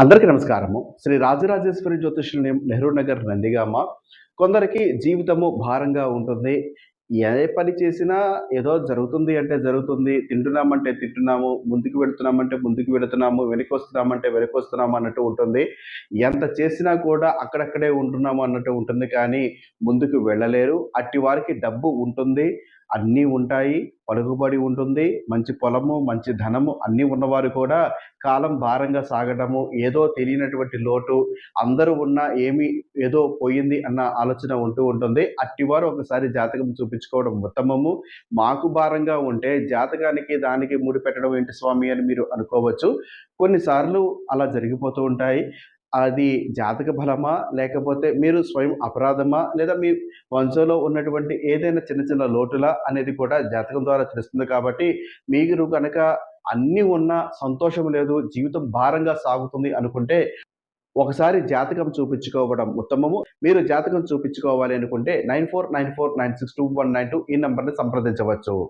అందరికీ నమస్కారము. శ్రీ రాజరాజేశ్వరి జ్యోతిష్యుల నెహ్రూ నగర్ నందిగామ. కొందరికి జీవితము భారంగా ఉంటుంది. ఏ పని చేసినా ఏదో జరుగుతుంది అంటే జరుగుతుంది. తింటున్నామంటే తింటున్నాము. ముందుకు వెళుతున్నామంటే ముందుకు వెళుతున్నాము. వెనక్కి వస్తున్నామంటే వెనక్కి వస్తున్నాము అన్నట్టు ఉంటుంది. ఎంత చేసినా కూడా అక్కడక్కడే ఉంటున్నాము అన్నట్టు ఉంటుంది. కానీ ముందుకు వెళ్ళలేరు. అట్టి వారికి డబ్బు ఉంటుంది. అన్నీ ఉంటాయి పలుకుబడి ఉంటుంది. మంచి పొలము మంచి ధనము అన్నీ ఉన్నవారు కూడా కాలం భారంగా సాగడము ఏదో తెలియనటువంటి లోటు అందరూ ఉన్నా ఏమి ఏదో పోయింది అన్న ఆలోచన ఉంటూ ఉంటుంది. అట్టివారు ఒకసారి జాతకం చూపించుకోవడం ఉత్తమము. మాకు భారంగా ఉంటే జాతకానికి దానికి ముడిపెట్టడం ఏంటి స్వామి అని మీరు అనుకోవచ్చు. కొన్నిసార్లు అలా జరిగిపోతూ ఉంటాయి. అది జాతక బలమా? లేకపోతే మీరు స్వయం అపరాధమా? లేదా మీ వంశంలో ఉన్నటువంటి ఏదైనా చిన్న చిన్న లోటులా అనేది కూడా జాతకం ద్వారా తెలుస్తుంది కాబట్టి మీరు కనుక అన్నీ ఉన్నా సంతోషం లేదు జీవితం భారంగా సాగుతుంది అనుకుంటే ఒకసారి జాతకం చూపించుకోవడం ఉత్తమము. మీరు జాతకం చూపించుకోవాలి అనుకుంటే nine four nine four nine six two one nine two ఈ నంబర్ని సంప్రదించవచ్చు.